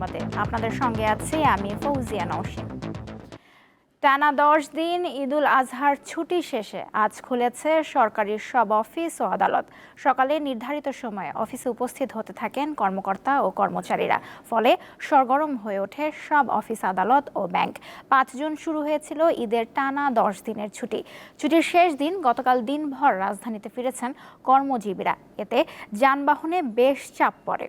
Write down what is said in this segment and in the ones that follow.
সংবাদে। আপনাদের সঙ্গে আছি আমি ফৌজিয়া নওশিন টানা দশ দিন ঈদুল আজহার ছুটি শেষে আজ খুলেছে সরকারি সব অফিস ও আদালত। সকালে নির্ধারিত সময়ে অফিসে উপস্থিত হতে থাকেন কর্মকর্তা ও কর্মচারীরা। ফলে সরগরম হয়ে ওঠে সব অফিস আদালত ও ব্যাংক। পাঁচ জুন শুরু হয়েছিল ঈদের টানা দশ দিনের ছুটি। ছুটির শেষ দিন গতকাল দিনভর রাজধানীতে ফিরেছেন কর্মজীবীরা। এতে যানবাহনে বেশ চাপ পড়ে।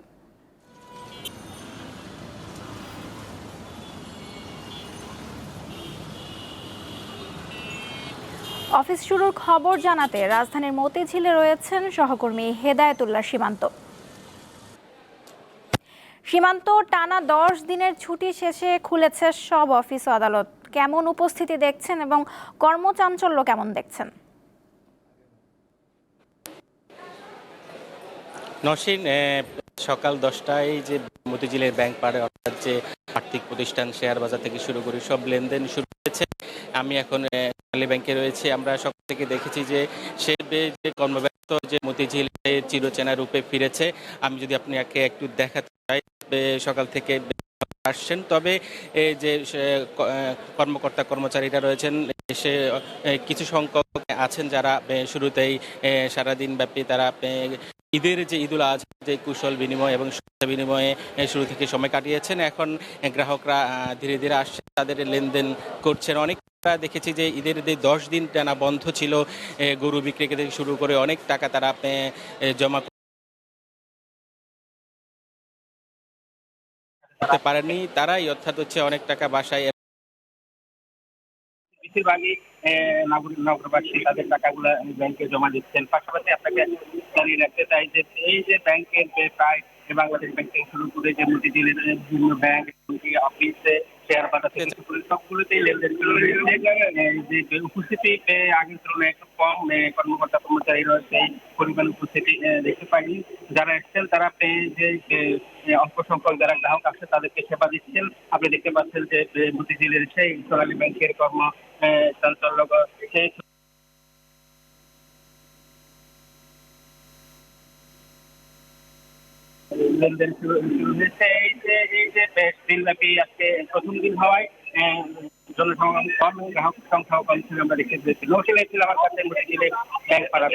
অফিস শুরুর খবর জানাতে রাজধানীর মতিঝিলে রয়েছেন সহকর্মী হেদায়েতুল্লাহ সীমান্ত। সীমান্ত টানা দশ দিনের ছুটি শেষে খুলেছে সব অফিস আদালত। কেমন উপস্থিতি দেখছেন এবং কর্মচাঞ্চল্য কেমন দেখছেন? নসীন সকাল দশটায় যে মতিঝিলের ব্যাংক পাড়ে অর্থাৎ যে আর্থিক প্রতিষ্ঠান শেয়ার বাজার থেকে শুরু করে সব লেনদেন শুরু হয়েছে। আমি এখন সোনালী ব্যাংকে রয়েছে। আমরা সকাল থেকে দেখেছি যে সে যে কর্মব্যস্ত যে মতিঝিল চিরচেনা রূপে ফিরেছে, আমি যদি আপনাকে একটু দেখাতে চাই সকাল থেকে আসছেন। তবে যে কর্মকর্তা, কর্মচারীরা রয়েছেন, সে কিছু সংখ্যক আছেন যারা শুরুতেই সারাদিন ব্যাপী তারা ঈদের যে ঈদুল আজহা যে কুশল বিনিময় এবং বিনিময়ে শুরু থেকে সময় কাটিয়েছেন। এখন গ্রাহকরা ধীরে ধীরে আসছে, তাদের লেনদেন করছেন। অনেক দেখেছি যে ঈদের যে দশ দিন টানা বন্ধ ছিল গরু বিক্রি থেকে শুরু করে অনেক টাকা তারা জমা করতে পারেনি তারাই অর্থাৎ হচ্ছে অনেক টাকা বাসায় বেশিরভাগই নগরবাসী তাদের টাকাগুলো ব্যাংকে জমা দিচ্ছেন। পাশাপাশি আপনাকে জানিয়ে রাখতে চাই যে, এই যে ব্যাংকের যে প্রায় বাংলাদেশ ব্যাংক শুরু করে যে মতিঝিলের বিভিন্ন ব্যাংক অফিসে শেয়ার বাজার থেকে সবগুলোতেই লেনদেন শুরু হয়েছে আহ, যে উপস্থিতি আগের তুলনায় একটু কম কর্মকর্তা কর্মচারীরা সেই পরিমাণ উপস্থিতি দেখতে পাইনি। যারা এসছেন তারা যে অল্প সংখ্যক যারা গ্রাহক আসছে তাদেরকে সেবা দিচ্ছেন। আপনি দেখতে পাচ্ছেন যে আহ, সেই সোনালী ব্যাংকের কর্ম চাঞ্চল্য সেই প্রথম দিন হওয়ায় কম গ্রাহক সংখ্যাও কম ছিল আমরা আমার কাছে ব্যাংক পাড়া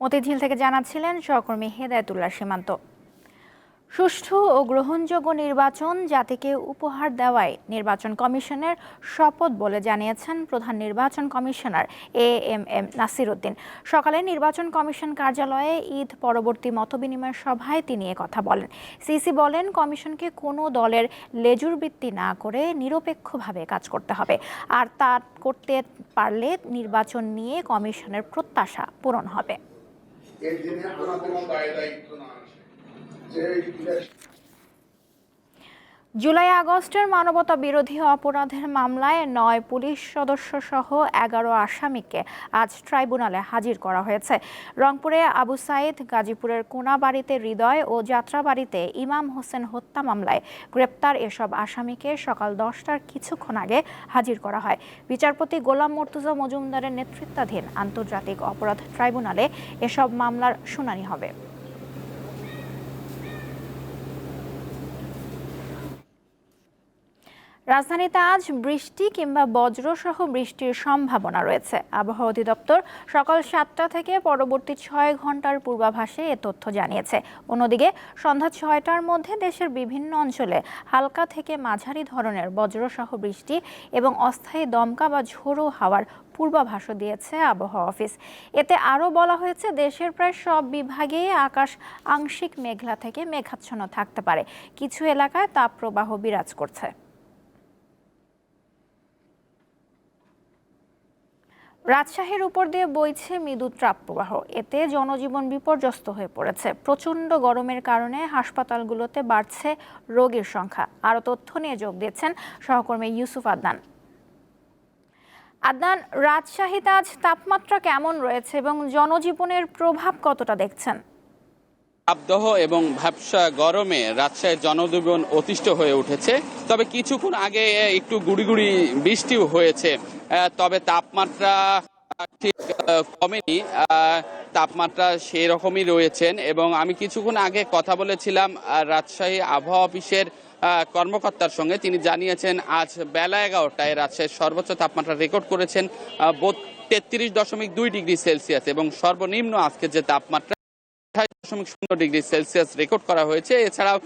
মতিঝিল থেকে জানাচ্ছিলেন সহকর্মী হেদায়তুল্লাহ সীমান্ত। সুষ্ঠু ও গ্রহণযোগ্য নির্বাচন জাতিকে উপহার দেওয়ায় নির্বাচন কমিশনের শপথ বলে জানিয়েছেন প্রধান নির্বাচন commissioner A M M Nasir Uddin সকালে নির্বাচন কমিশন কার্যালয়ে ঈদ পরবর্তী মতবিনিময় সভায় তিনি কথা বলেন। সিসি বলেন, কমিশনকে কোনো দলের লেজুর বৃত্তি না করে নিরপেক্ষভাবে কাজ করতে হবে। আর তা করতে পারলে নির্বাচন নিয়ে কমিশনের প্রত্যাশা পূরণ হবে। জুলাই আগস্টের মানবতা বিরোধী অপরাধের মামলায় নয় পুলিশ সদস্য সহ এগারো আসামিকে আজ ট্রাইব্যুনালে হাজির করা হয়েছে। রংপুরে আবু সাইদ, গাজীপুরের কোনাবাড়িতে হৃদয় ও যাত্রাবাড়িতে ইমাম হোসেন হত্যা মামলায় গ্রেপ্তার এসব আসামিকে সকাল দশটার কিছুক্ষণ আগে হাজির করা হয়। বিচারপতি গোলাম মর্তুজা মজুমদারের নেতৃত্বাধীন আন্তর্জাতিক অপরাধ ট্রাইব্যুনালে এসব মামলার শুনানি হবে। রাজধানীতে আজ বৃষ্টি কিংবা বজ্রসহ বৃষ্টির সম্ভাবনা রয়েছে। আবহাওয়া অধিদপ্তর সকাল সাতটা থেকে পরবর্তী ছয় ঘণ্টার পূর্বাভাসে এ তথ্য জানিয়েছে। অন্যদিকে সন্ধ্যা ছয়টার মধ্যে দেশের বিভিন্ন অঞ্চলে হালকা থেকে মাঝারি ধরনের বজ্রসহ বৃষ্টি এবং অস্থায়ী দমকা বা ঝোড়ো হাওয়ার পূর্বাভাসও দিয়েছে আবহাওয়া অফিস। এতে আরও বলা হয়েছে, দেশের প্রায় সব বিভাগেই আকাশ আংশিক মেঘলা থেকে মেঘাচ্ছন্ন থাকতে পারে। কিছু এলাকায় তাপপ্রবাহ বিরাজ করছে। রাজশাহীর উপর দিয়ে বইছে মৃদু তাপপ্রবাহ এতে জনজীবন বিপর্যস্ত হয়ে পড়েছে। প্রচণ্ড গরমের কারণে হাসপাতালগুলোতে বাড়ছে রোগীর সংখ্যা। আরও তথ্য নিয়ে যোগ দিয়েছেন সহকর্মী ইউসুফ আদনান। আদনান, রাজশাহীতে আজ তাপমাত্রা কেমন রয়েছে এবং জনজীবনের প্রভাব কতটা দেখছেন? তাপদহ এবং ভ্যাবসা গরমে রাজশাহীর জনজীবন অতিষ্ঠ হয়ে উঠেছে। তবে কিছুক্ষণ আগে একটু গুড়ি গুড়ি বৃষ্টিও হয়েছে। তবে তাপমাত্রা ঠিক কমেনি। তাপমাত্রা সেই রকমই রয়েছেন এবং আমি কিছুক্ষণ আগে কথা বলেছিলাম রাজশাহী আবহাওয়া অফিসের কর্মকর্তার সঙ্গে। তিনি জানিয়েছেন, আজ বেলা এগারোটায় রাজশাহীর সর্বোচ্চ তাপমাত্রা রেকর্ড করেছেন তেত্রিশ দশমিক দুই ডিগ্রি সেলসিয়াস এবং সর্বনিম্ন আজকের যে তাপমাত্রা দশমিক শূন্য ডিগ্রি সেলসিয়াস রেকর্ড করা হয়েছে। এছাড়াও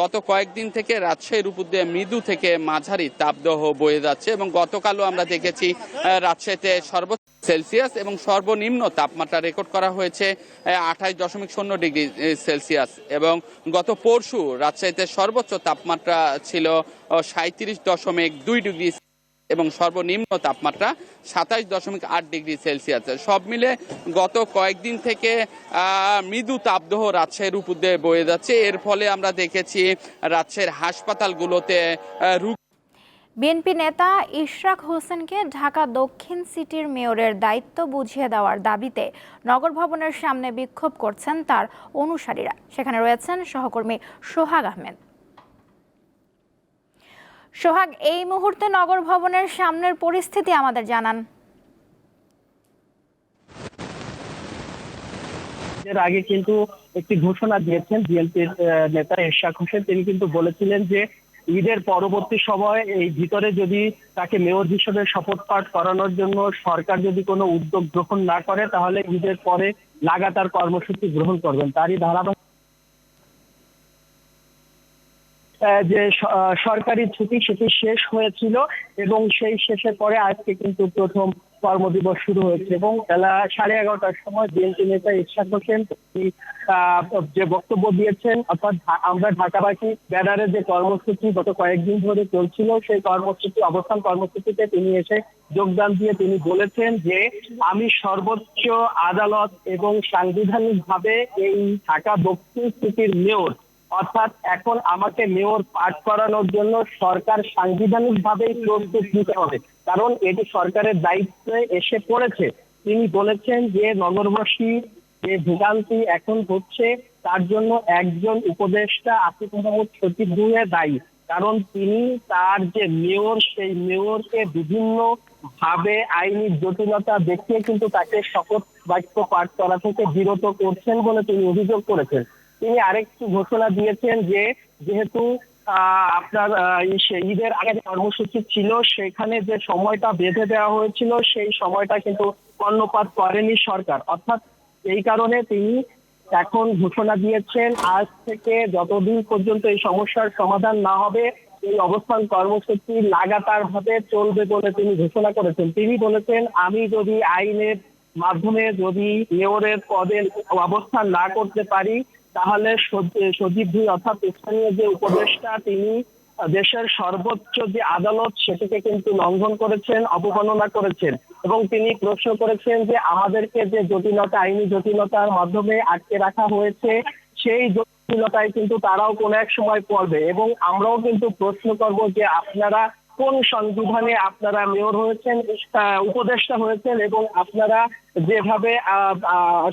গত কয়েকদিন থেকে রাজশাহীর উপর দিয়ে মৃদু থেকে মাঝারি তাপদাহ বয়ে যাচ্ছে এবং গতকালও আমরা দেখেছি রাজশাহীতে সর্বোচ্চ সেলসিয়াস এবং সর্বনিম্ন তাপমাত্রা রেকর্ড করা হয়েছে আঠাশ দশমিক শূন্য ডিগ্রি সেলসিয়াস এবং গত পরশু রাজশাহীতে সর্বোচ্চ তাপমাত্রা ছিল সাঁত্রিশ দশমিক দুই ডিগ্রি এবং সর্বনিম্ন তাপমাত্রা সাতাশ দশমিক আট ডিগ্রি সেলসিয়াস। সব মিলে গত কয়েকদিন থেকে মৃদু তাপদাহ রাজশাহীর উপর দিয়ে বয়ে যাচ্ছে। এর ফলে আমরা দেখেছি রাজশাহীর হাসপাতালগুলোতে বিএনপি নেতা ইশরাক হোসেনকে ঢাকা দক্ষিণ সিটির মেয়রের দায়িত্ব বুঝিয়ে দেওয়ার দাবিতে নগর ভবনের সামনে বিক্ষোভ করছেন তার অনুসারীরা। সেখানে রয়েছেন সহকর্মী সোহাগ আহমেদ। সোহাগ, এই মুহূর্তে নগর ভবনের সামনের পরিস্থিতি আমাদের জানান। এর আগে কিন্তু একটি ঘোষণা দিয়েছেন বিএনপির নেতা এরশাদ হোসেন। তিনি কিন্তু বলেছিলেন যে ঈদের পরবর্তী সময় এই ভিতরে যদি তাকে মেয়র হিসেবে শপথ পাঠ করানোর জন্য সরকার যদি কোনো উদ্যোগ গ্রহণ না করে, তাহলে ঈদের পরে লাগাতার কর্মসূচি গ্রহণ করবেন। তারই ধারাবাহিক যে সরকারি ছুটি সেটি শেষ হয়েছিল এবং সেই শেষের পরে আজকে কিন্তু প্রথম কর্মদিবস শুরু হয়েছে এবং বেলা সাড়ে এগারোটার সময় বিএনপি নেতা ইরশাদ হোসেন যে বক্তব্য দিয়েছেন, অর্থাৎ আমরা ঢাকাবাসী ব্যানারের যে কর্মসূচি গত কয়েকদিন ধরে চলছিল, সেই কর্মসূচি, অবস্থান কর্মসূচিতে তিনি এসে যোগদান দিয়ে তিনি বলেছেন যে আমি সর্বোচ্চ আদালত এবং সাংবিধানিক ভাবে এই ঢাকা দক্ষিণ সিটির মেয়র। অর্থাৎ এখন আমাকে মেয়র পাঠ করানোর জন্য সরকার সাংবিধানিক ভাবেই প্রস্তুত নিতে হবে। কারণ এটি সরকারের দায়িত্বে এসে পড়েছে। তিনি বলেছেন যে নগরবাসী যে ভোগান্তি এখন হচ্ছে, তার জন্য একজন উপদেষ্টা আসিফ মোহাম্মদ সচিব দায়ী কারণ তিনি তার যে মেয়র, সেই মেয়রকে বিভিন্ন ভাবে আইনি জটিলতা দেখিয়ে কিন্তু তাকে শপথ বাক্য পাঠ করা থেকে বিরত করছেন বলে তিনি অভিযোগ করেছেন। তিনি আরেকটি ঘোষণা দিয়েছেন যে, যেহেতু আপনার ঈদের আগে কর্মসূচি ছিল, সেখানে যে সময়টা বেঁধে দেওয়া হয়েছিল, সেই সময়টা কিন্তু কর্ণপাত করেনি সরকার। অর্থাৎ এই কারণে তিনি এখন ঘোষণা দিয়েছেন, আজ থেকে যতদিন পর্যন্ত এই সমস্যার সমাধান না হবে, এই অবস্থান কর্মসূচি লাগাতার ভাবে চলবে বলে তিনি ঘোষণা করেছেন। তিনি বলেছেন, আমি যদি আইনের মাধ্যমে যদি মেয়রের পদে অবস্থান না করতে পারি তাহলে সজীব ভুঁই অর্থাৎ স্থানীয় যে উপদেষ্টা, তিনি দেশের সর্বোচ্চ যে আদালত, সেটিকে কিন্তু লঙ্ঘন করেছেন, অবমাননা করেছেন। এবং তিনি প্রশ্ন করেছেন যে আমাদেরকে যে জটিলতা, আইনি জটিলতার মাধ্যমে আটকে রাখা হয়েছে, সেই জটিলতায় কিন্তু তারাও কোনো এক সময় পড়বে। এবং আমরাও কিন্তু প্রশ্ন করব যে আপনারা কোন সংবিধানে আপনারা মেয়র হয়েছেন উপদেষ্টা হয়েছেন এবং আপনারা যেভাবে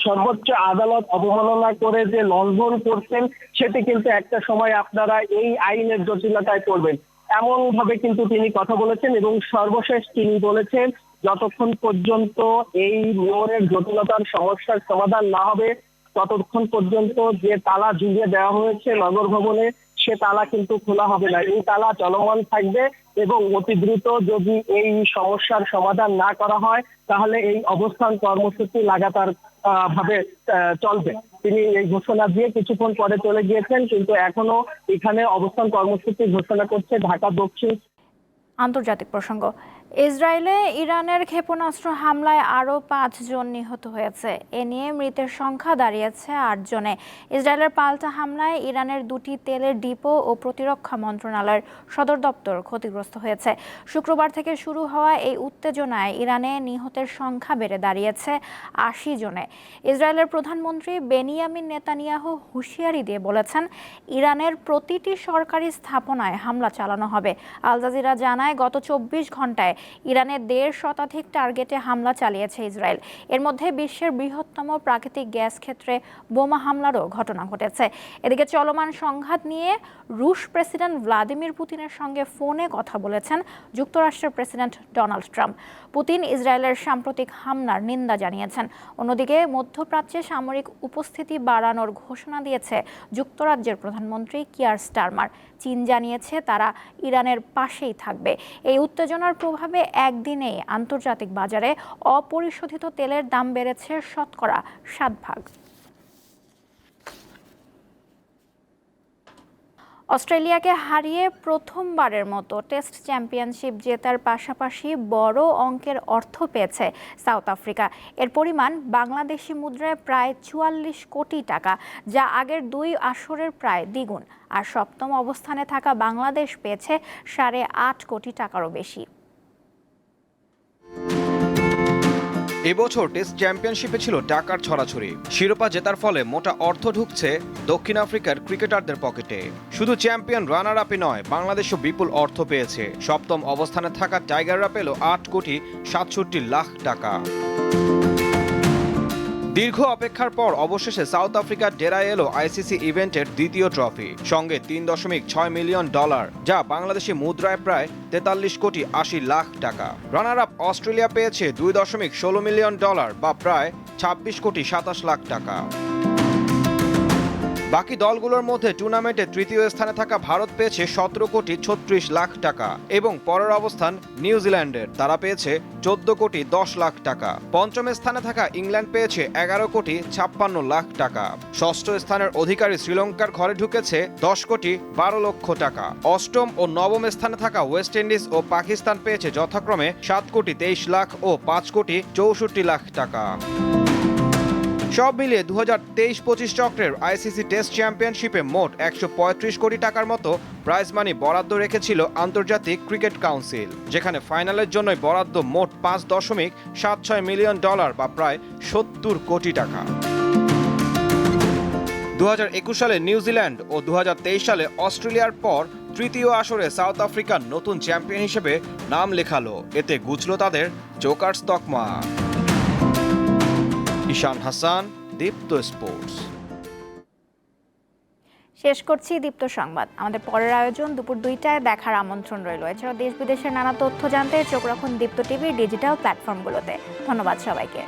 সর্বোচ্চ আদালত অবমাননা করে যে লঙ্ঘন করছেন, সেটি কিন্তু একটা সময় আপনারা এই আইনের জটিলতায় পড়বেন। এমন ভাবে কিন্তু তিনি কথা বলেছেন এবং সর্বশেষ তিনি বলেছেন, যতক্ষণ পর্যন্ত এই মেয়রের জটিলতার সমস্যার সমাধান না হবে, ততক্ষণ পর্যন্ত যে তালা ঝুলিয়ে দেওয়া হয়েছে নগর ভবনে, সে তালা কিন্তু খোলা হবে না। এই তালা চলমান থাকবে। এবং অতি দ্রুত যদি এই সমস্যার সমাধান না করা হয়, তাহলে এই অবস্থান কর্মসূচি লাগাতার ভাবে চলবে। তিনি এই ঘোষণা দিয়ে কিছুক্ষণ পরে চলে গিয়েছেন, কিন্তু এখনও এখানে অবস্থান কর্মসূচি ঘোষণা করছে ঢাকা দক্ষিণ আন্তর্জাতিক প্রসঙ্গ। ইসরায়েলে ইরানের ক্ষেপণাস্ত্র হামলায় আরও পাঁচজন নিহত হয়েছে। এ নিয়ে মৃতের সংখ্যা দাঁড়িয়েছে আটজনে। ইসরায়েলের পাল্টা হামলায় ইরানের দুটি তেলের ডিপো ও প্রতিরক্ষা মন্ত্রণালয়ের সদর দপ্তর ক্ষতিগ্রস্ত হয়েছে। শুক্রবার থেকে শুরু হওয়া এই উত্তেজনায় ইরানে নিহতের সংখ্যা বেড়ে দাঁড়িয়েছে আশি জনে। ইসরায়েলের প্রধানমন্ত্রী বেনিয়ামিন নেতানিয়াহু হুঁশিয়ারি দিয়ে বলেছেন, ইরানের প্রতিটি সরকারি স্থাপনায় হামলা চালানো হবে। আল জাজিরা জানায়, গত চব্বিশ ঘন্টায় ইরানের দেড় শতাধিক টার্গেটে হামলা চালিয়েছে ইসরায়েল। এর মধ্যে বিশ্বের বৃহত্তম প্রাকৃতিক গ্যাস ক্ষেত্রে বোমা হামলারও ঘটনা ঘটেছে। এদিকে চলমান সংঘাত নিয়ে রুশ প্রেসিডেন্ট ভ্লাদিমির পুতিনের সঙ্গে ফোনে কথা বলেছেন যুক্তরাষ্ট্রের প্রেসিডেন্ট ডোনাল্ড ট্রাম্প। পুতিন ইসরায়েলের সাম্প্রতিক হামলার নিন্দা জানিয়েছেন। অন্যদিকে মধ্যপ্রাচ্যে সামরিক উপস্থিতি বাড়ানোর ঘোষণা দিয়েছে যুক্তরাজ্যের প্রধানমন্ত্রী কিয়ার স্টারমার। চীন জানিয়েছে তারা ইরানের পাশেই থাকবে। এই উত্তেজনার প্রভাবে একদিনেই। আন্তর্জাতিক বাজারে অপরিশোধিত তেলের দাম বেড়েছে শতকরা সাত ভাগ। অস্ট্রেলিয়াকে হারিয়ে প্রথমবারের মতো টেস্ট চ্যাম্পিয়নশিপ জেতার পাশাপাশি বড় অঙ্কের অর্থ পেয়েছে সাউথ আফ্রিকা। এর পরিমাণ বাংলাদেশি মুদ্রায় প্রায় চুয়াল্লিশ কোটি টাকা, যা আগের দুই আসরের প্রায় দ্বিগুণ। আর সপ্তম অবস্থানে থাকা বাংলাদেশ পেয়েছে সাড়ে আট কোটি টাকারও বেশি। এবছর টেস্ট চ্যাম্পিয়নশিপে ছিল টাকার ছড়াছড়ি। শিরোপা জেতার ফলে মোটা অর্থ ঢুকছে দক্ষিণ আফ্রিকার ক্রিকেটারদের পকেটে। শুধু চ্যাম্পিয়ন রানার আপই নয়, বাংলাদেশও বিপুল অর্থ পেয়েছে। সপ্তম অবস্থানে থাকা টাইগাররা পেল আট কোটি সাতষট্টি লাখ টাকা। দীর্ঘ অপেক্ষার পর অবশেষে সাউথ আফ্রিকার ডেরায় এলো আইসিসি ইভেন্টের দ্বিতীয় ট্রফি, সঙ্গে তিন দশমিক ছয় মিলিয়ন ডলার, যা বাংলাদেশি মুদ্রায় প্রায় তেতাল্লিশ কোটি আশি লাখ টাকা। রানার আপ অস্ট্রেলিয়া পেয়েছে দুই দশমিক ষোলো মিলিয়ন ডলার বা প্রায় ছাব্বিশ কোটি সাতাশ লাখ টাকা। বাকি দলগুলোর মধ্যে টুর্নামেন্টে তৃতীয় স্থানে থাকা ভারত পেয়েছে সতেরো কোটি ছত্রিশ লাখ টাকা এবং পরের অবস্থান নিউজিল্যান্ডের তারা পেয়েছে চোদ্দ কোটি দশ লাখ টাকা। পঞ্চম স্থানে থাকা ইংল্যান্ড পেয়েছে এগারো কোটি ছাপ্পান্ন লাখ টাকা। ষষ্ঠ স্থানের অধিকারী শ্রীলঙ্কার ঘরে ঢুকেছে দশ কোটি বারো লক্ষ টাকা। অষ্টম ও নবম স্থানে থাকা ওয়েস্ট ইন্ডিজ ও পাকিস্তান পেয়েছে যথাক্রমে সাত কোটি তেইশ লাখ ও পাঁচ কোটি চৌষট্টি লাখ টাকা। সব মিলিয়ে দু হাজার তেইশ পঁচিশ চক্রের আইসিসি টেস্ট চ্যাম্পিয়নশিপে মোট একশো পঁয়ত্রিশ কোটি টাকার মতো প্রাইজ মানি বরাদ্দ রেখেছিল আন্তর্জাতিক ক্রিকেট কাউন্সিল, যেখানে ফাইনালের জন্যই বরাদ্দ মোট পাঁচ দশমিক সাত ছয় মিলিয়ন ডলার বা প্রায় সত্তর কোটি টাকা। দু হাজার একুশ সালে নিউজিল্যান্ড ও দু হাজার তেইশ সালে অস্ট্রেলিয়ার পর তৃতীয় আসরে সাউথ আফ্রিকার নতুন চ্যাম্পিয়ন হিসেবে নাম লেখালো। এতে গুছল তাদের জোকার্স তকমা। ঈশান হাসান, দীপ্ত স্পোর্টস। শেষ করছি দীপ্ত সংবাদ। আমাদের পরের আয়োজন দুপুর দুইটায় দেখার আমন্ত্রণ রইল। এছাড়াও দেশ বিদেশের নানা তথ্য জানতে চোখ রাখুন দীপ্ত টিভির ডিজিটাল প্ল্যাটফর্মগুলোতে। ধন্যবাদ সবাইকে।